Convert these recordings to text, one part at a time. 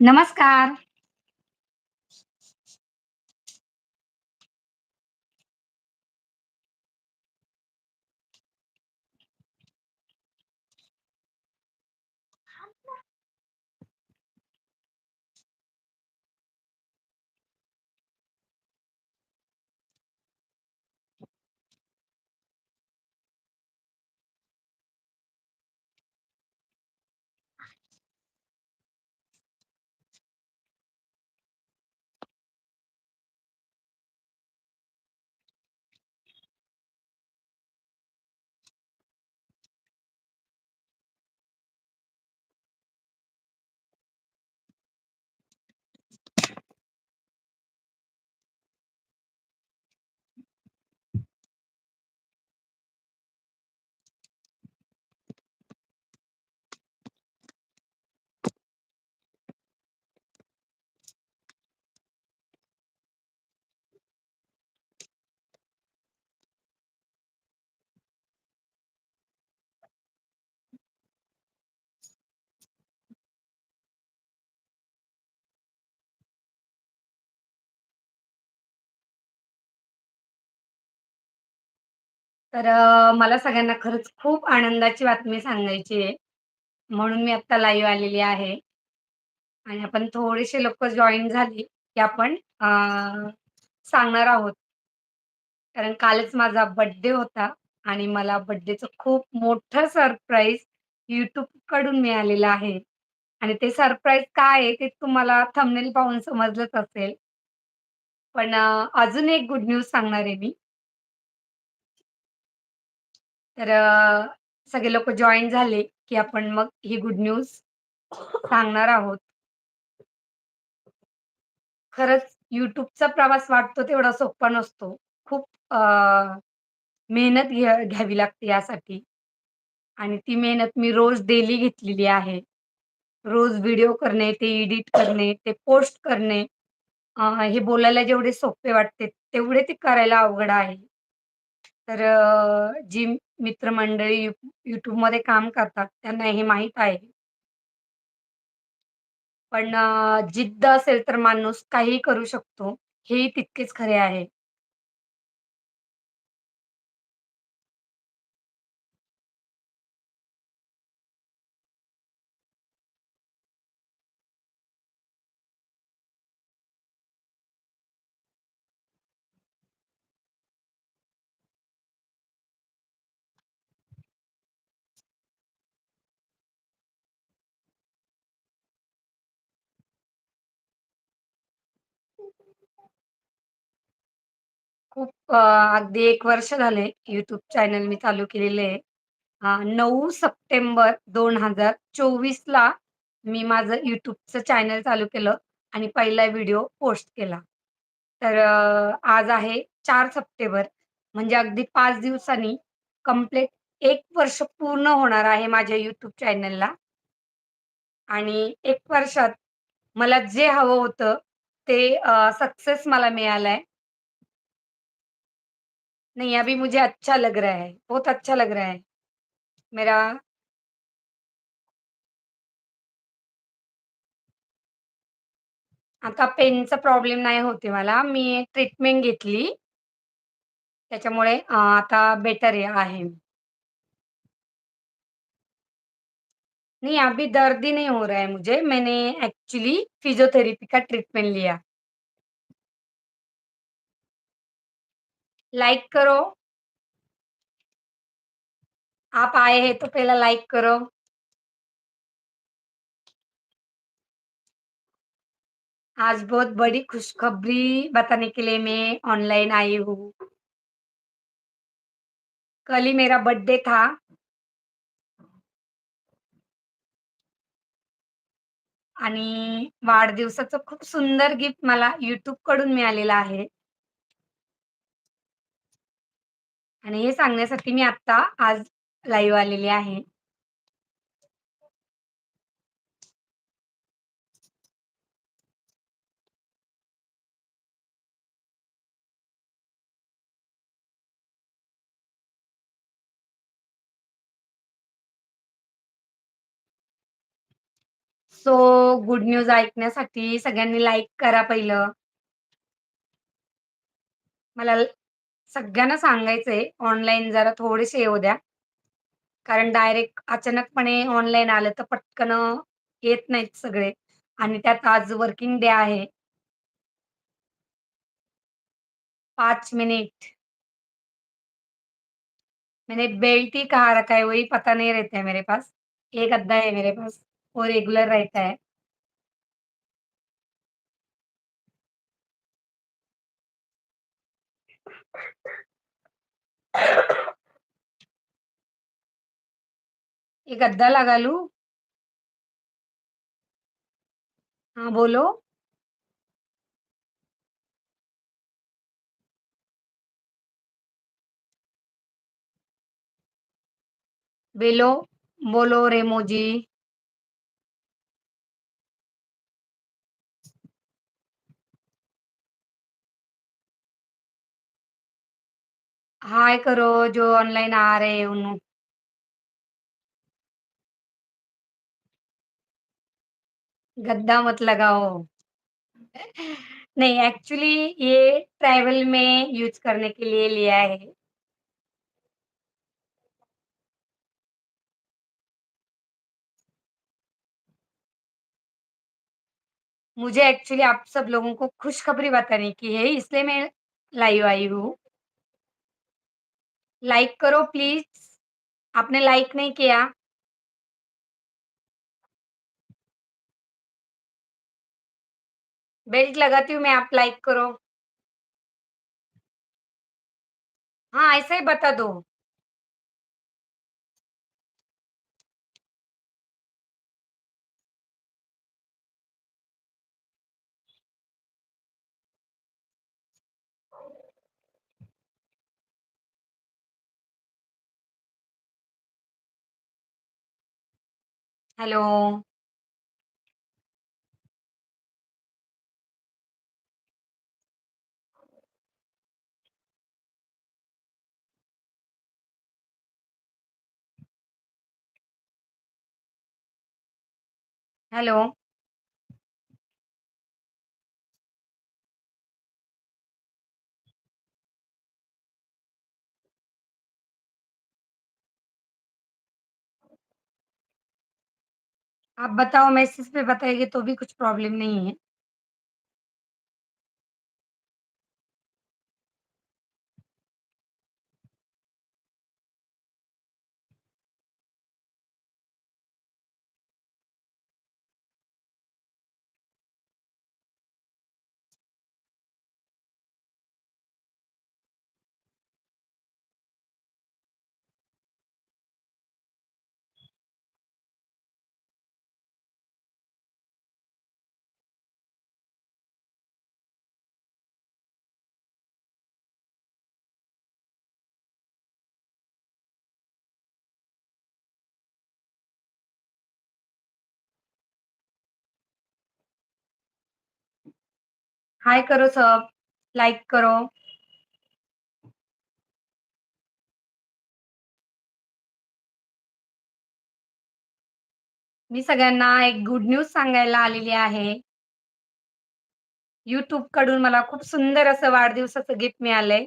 नमस्कार. तर मला सगळ्यांना खरंच खूप आनंदाची बातमी सांगायची आहे. म्हणून मी आत्ता लाईव्ह आलेली आहे. आणि आपण थोडेसे लोक जॉईन झाली, की आपण सांगणार आहोत. कारण कालच माझा बर्थडे होता आणि मला बड्डेचं खूप मोठं सरप्राईज YouTubeकडून मिळालेलं आहे. आणि ते सरप्राईज काय आहे ते तुम्हाला थंबनेल पाहून समजलंच असेल. पण अजून एक गुड न्यूज सांगणार आहे मी. तर सगळे लोक जॉइन झाले, की आपण मग ही गुड न्यूज सांगणार आहोत. खरंच युट्यूबचा प्रवास वाटतो तेवढा सोपा नसतो. खूप मेहनत घ्या घ्यावी लागते यासाठी. आणि ती मेहनत मी रोज डेली घेतलेली आहे. रोज व्हिडिओ करणे, ते एडिट करणे, ते पोस्ट करणे. हे बोलायला जेवढे सोपे वाटते, तेवढे ते करायला अवघड आहे. तर जी मित्रमंडळी यू YouTubeमध्ये काम करतात, त्यांना हे माहीत आहे. पण अ, जिद्द असेल तर माणूस काहीही करू शकतो, हेही तितकेच खरे आहे. खूप अ, अगदी 1 वर्ष झाले YouTube चॅनल मी चालू केलेलं आहे. अ, 9 सप्टेंबर 2024 ला मी माझं YouTubeचं चॅनल चालू केलं आणि पहिला व्हिडिओ पोस्ट केला. तर अ, आज आहे 4 सप्टेंबर म्हणजे अगदी 5 दिवसांनी कंप्लीट 1 वर्ष पूर्ण होणार आहे माझ्या YouTube चॅनलला. आणि 1 वर्षात मला जे हवं होतं ते अ, सक्सेस मला मिळालाय. नहीं, अभी मुझे अच्छा लग रहा है. बहुत अच्छा लग रहा है. मेरा आता पेनचा प्रॉब्लेम नाही होत मला. मी ट्रीटमेंट. त्याच्यामुळे आता बेटर आहे. नहीं, अभी दर्द ही नहीं हो रहा है मुझे. मैंने एक्चुअली फिजियोथेरेपी का ट्रीटमेंट लिया. लाइक करो. आप आए हैं तो पहला लाइक करो. आज बहुत बड़ी खुशखबरी बताने के लिए मैं ऑनलाइन आई हूँ. कल ही मेरा बर्थडे था. आणि वाढदिवसाचं खूप सुंदर गिफ्ट मला YouTubeकडून मिळालेलं आहे. आणि हे सांगण्यासाठी मी आता आज लाईव्ह आलेली आहे. सो गुड न्यूज ऐकण्यासाठी सगळ्यांनी लाईक करा पहिलं. मला सगळ्यांना सांगायचंय ऑनलाईन जरा थोडेसे येऊ द्या. कारण डायरेक्ट अचानकपणे ऑनलाईन आलं तर पटकन येत नाहीत सगळे आणि त्यात आज वर्किंग डे आहे. पाच मिनिट. मैंने म्हणजे बेल्ट ही कहाँ रखा है वही पता नहीं रहता है मेरे पास. एक अद्धा है मेरे पास, वो रेगुलर रहता है. ये गद्दा लगा लूँ? हाँ, बोलो. बेलो बोलो रेमो जी. हाय करो जो ऑनलाइन आ रहे हैं उन्हों गद्दा मत लगाओ. नहीं एक्चुअली ये ट्रैवल में यूज़ करने के लिए लिया है. मुझे एक्चुअली आप सब लोगों को खुशखबरी बताने की है, इसलिए मैं लाइव आई हूँ. लाइक करो प्लीज़. आपने लाइक नहीं किया. बेल्ट लगाती हूँ मैं, आप लाइक करो. हाँ, ऐसा ही बता दो. Hello. Hello. आप बताओ मैसेज पे बताएंगे तो भी कुछ प्रॉब्लम नहीं है. हाय करो सब. लाइक करो. मी सगळ्यांना एक गुड न्यूज सांगायला आलेली आहे. YouTubeकडून मला खूप सुंदर असं वाढदिवसाचं गिफ्ट मिळालंय.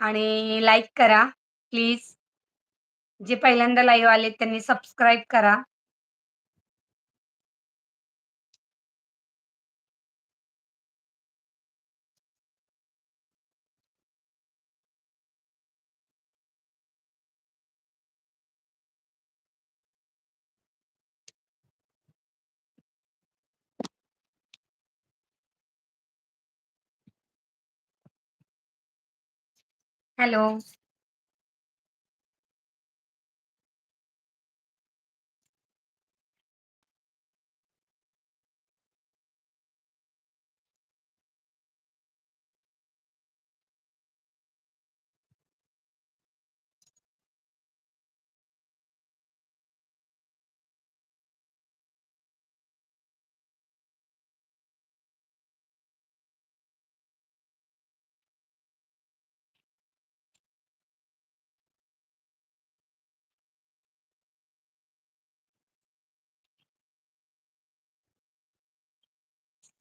आणि लाइक करा प्लीज. जे पहिल्यांदा लाईव्ह आले त्यांनी सबस्क्राईब करा. Hello.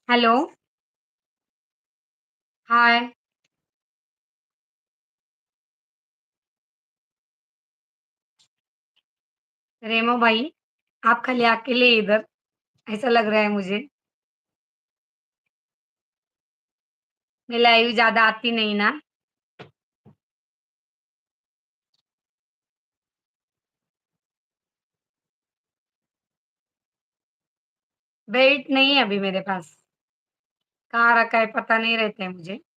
हॅलो. हाय. रेमो भाई, आप खाली अकेले इधर, ऐसा लग रहा है मुझे. मैं लाइव ज़्यादा आती नहीं ना. बेल्ट नहीं है अभी मेरे पास. कहाँ रखा है पता नहीं रहता है मुझे. म्हणजे.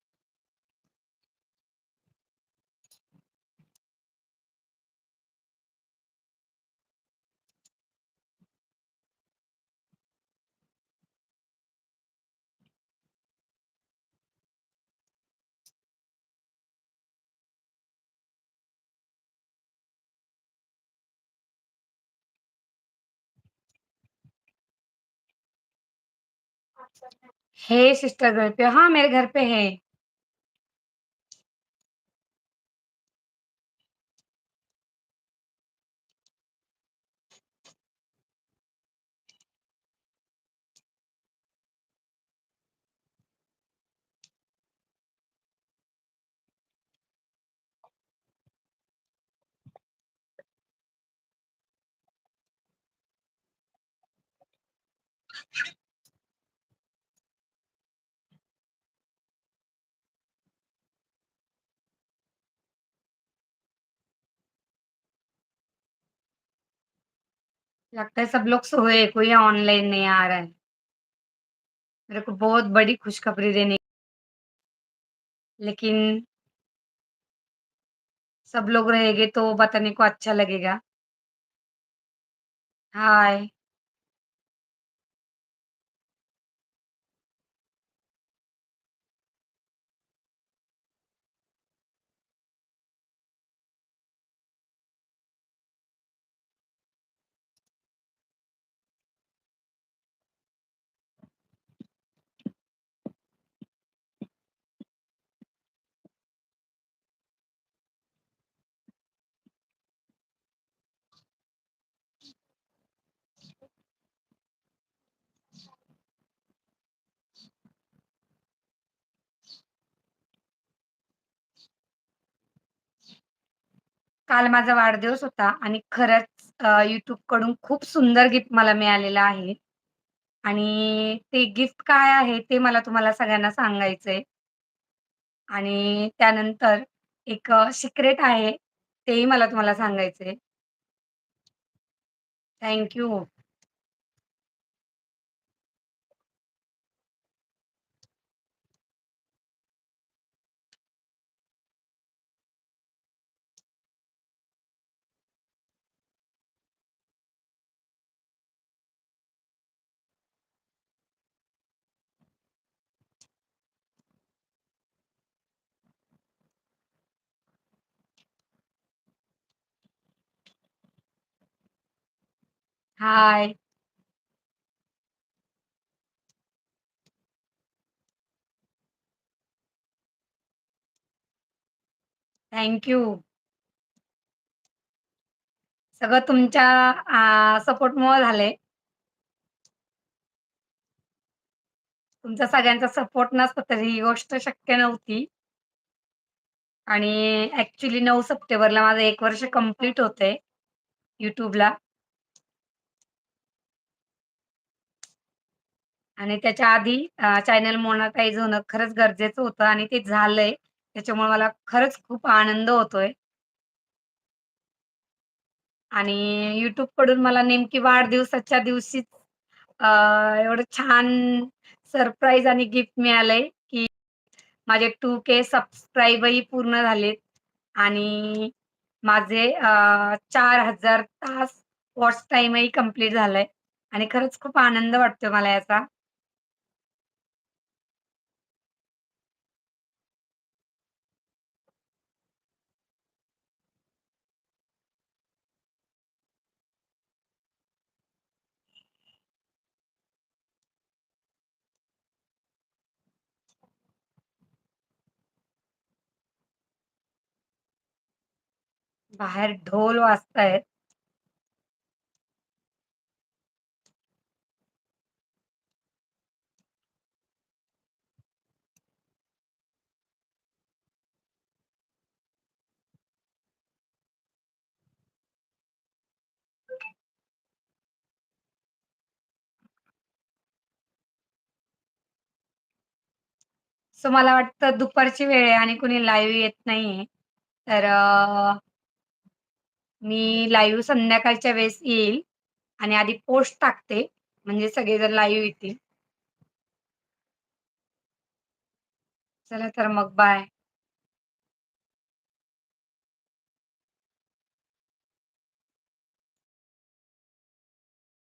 है सिस्टर घर पे, हाँ मेरे घर पे है. लगता है सब लोग सोए, कोई ऑनलाइन नहीं आ रहा है. मेरे को बहुत बड़ी खुशखबरी देनी लेकिन सब लोग रहेंगे तो बताने को अच्छा लगेगा. हाय. काल माझा वाढदिवस होता आणि खरंच युट्यूबकडून खूप सुंदर गिफ्ट मला मिळालेलं आहे. आणि ते गिफ्ट काय आहे ते मला तुम्हाला सगळ्यांना सांगायचंय. आणि त्यानंतर एक सिक्रेट आहे, तेही मला तुम्हाला सांगायचंय. Thank you hi. Thank you. सगळं तुमच्या अ, सपोर्टमुळं झालंय. तुमचा सगळ्यांचा सपोर्ट नसता तर ही गोष्ट शक्य नव्हती. आणि ॲक्चुअली 9 सप्टेंबरला माझं 1 वर्ष कंप्लीट होतंय YouTubeला. आणि त्याच्या आधी चॅनल मोनाटाईज होणं खरंच गरजेचं होतं आणि ते झालंय. त्याच्यामुळे मला खरंच खूप आनंद होतोय. आणि YouTubeकडून मला नेमकी वाढदिवसाच्या दिवशीच एवढं छान सरप्राईज आणि गिफ्ट मिळालंय, की माझे टू के सबस्क्राईबही पूर्ण झालेत आणि माझे चार हजार तास वॉच टाईमही कंप्लीट झालाय आणि खरंच खूप आनंद वाटतोय मला याचा. बाहेर ढोल वाजतायत. सो मला वाटतं दुपारची वेळ आहे आणि कुणी लाईव्ह येत नाहीये. तर मी लाईव्ह संध्याकाळच्या वेळेस येईल आणि आधी पोस्ट टाकते, म्हणजे सगळेजण लाईव्ह येतील. चला तर मग बाय.